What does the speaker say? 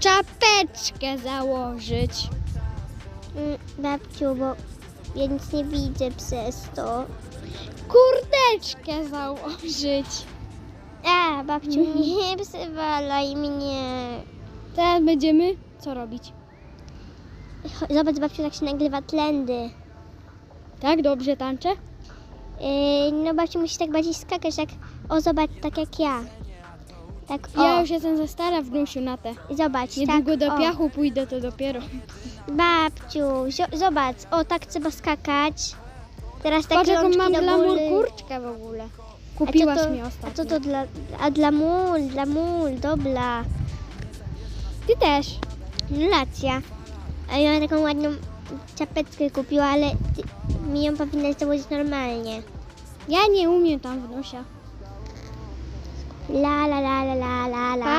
czapeczkę założyć. Mm, Babciu, bo ja nic nie widzę przez to. Kurdeczkę założyć. A, babciu, nie przywalaj mnie. Teraz będziemy co robić? Zobacz, babciu, tak się nagrywa tlendy. Tak, dobrze tańczę? Yy, no babciu, musisz tak bardziej skakać, tak, o zobacz, tak jak ja. Tak, o, Ja już jestem za stara w na te. zobacz, Niedługo tak, do o. piachu pójdę, to dopiero. Babciu, zobacz, o, tak trzeba skakać. Teraz tak Patrz, jaką mam glamour góry. kurczkę w ogóle. A Kupiłaś co to, mi A ostatnio. co to dla, a dla mól, dla mól, dobra. Ty też. No racja. A ja mam taką ładną czapeczkę kupiła, ale ty, mi ją powinnaś założyć normalnie. Ja nie umiem tam. La la.